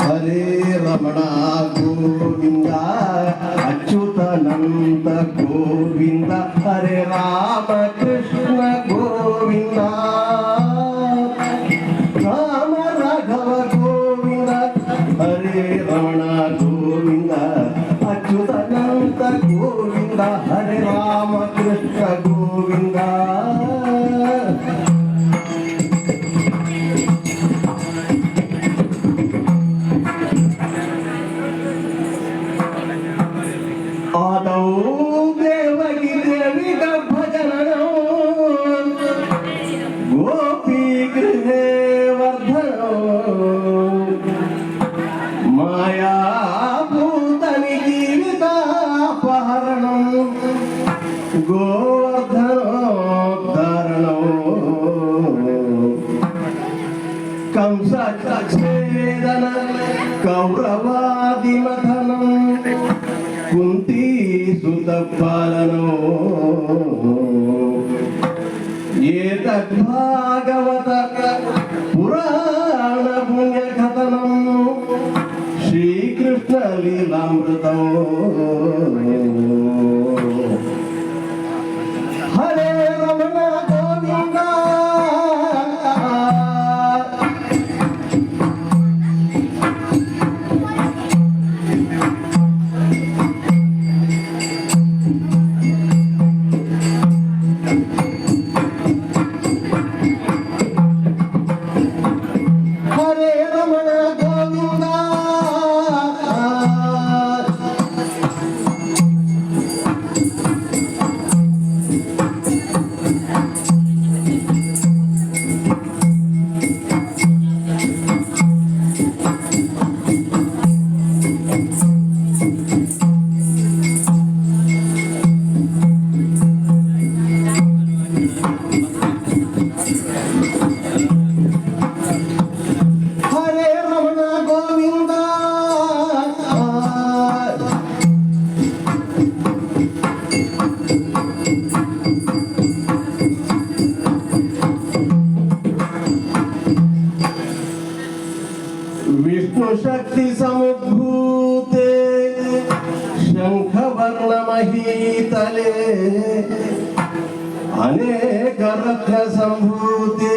ഹരേ രമണ జీవితాపహరణం గోవర్ధనోద్ధరణం. కంసేదన కౌరవాదిమథనం కుంతీ సుత పాలనో ఏ తద్భాగవత করিলাম তো సముద్భూతే శంఖవర్ణమహీతలే అనేక రత్న సంభూతి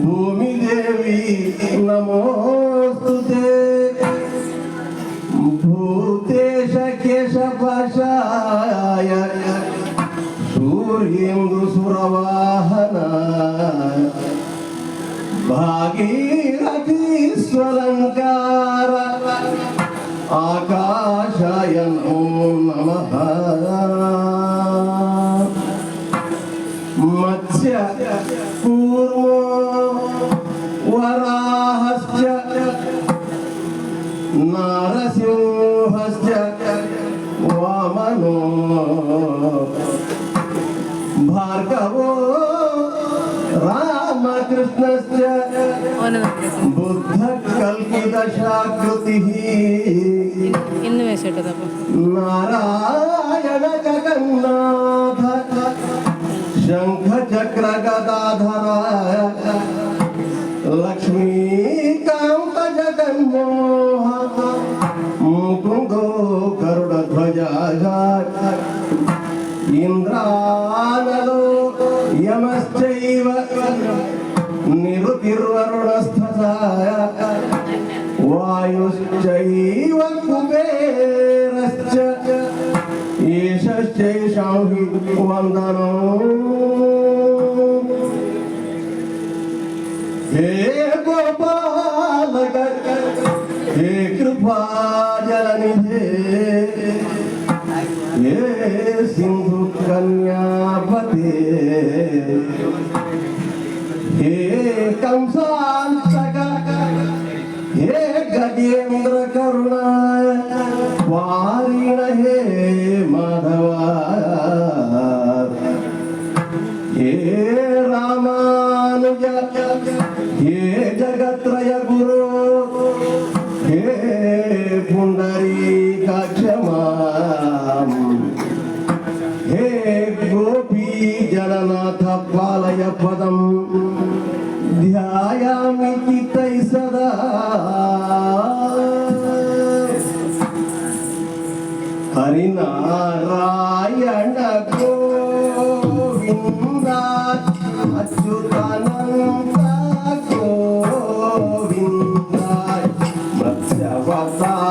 భూమిదేవి నమోస్తుతే భూతేశ కేశపాశాయ సూర్యేందు సురవాహన భాగీరథీ స్వలంకార ఆకాశాయ నమో నమః. మత్స్య కూర్మో వరాహస్య నారసింహస్య వామనో. భార్గవో రా कृष्णश्च बुद्ध कल्पितशाकृतिः नारायण जगन्नाथ शङ्खचक्रगदाधर लक्ष्मी వాయుశ్చైవ కుబేరశ్చ ఈశశ్చైషాం హి వందనో హే గోపాలక హే కృపాజలనిధే హే సింధు కన్యాపతే హే కంసాంతక హే గజేంద్ర కరుణ వారిణ హే మాధవ హే రామానుజ హే జగత్రయ గురు హరినారాయణ గోవింద అచ్యుతానంద గోవింద మత్స్యవతార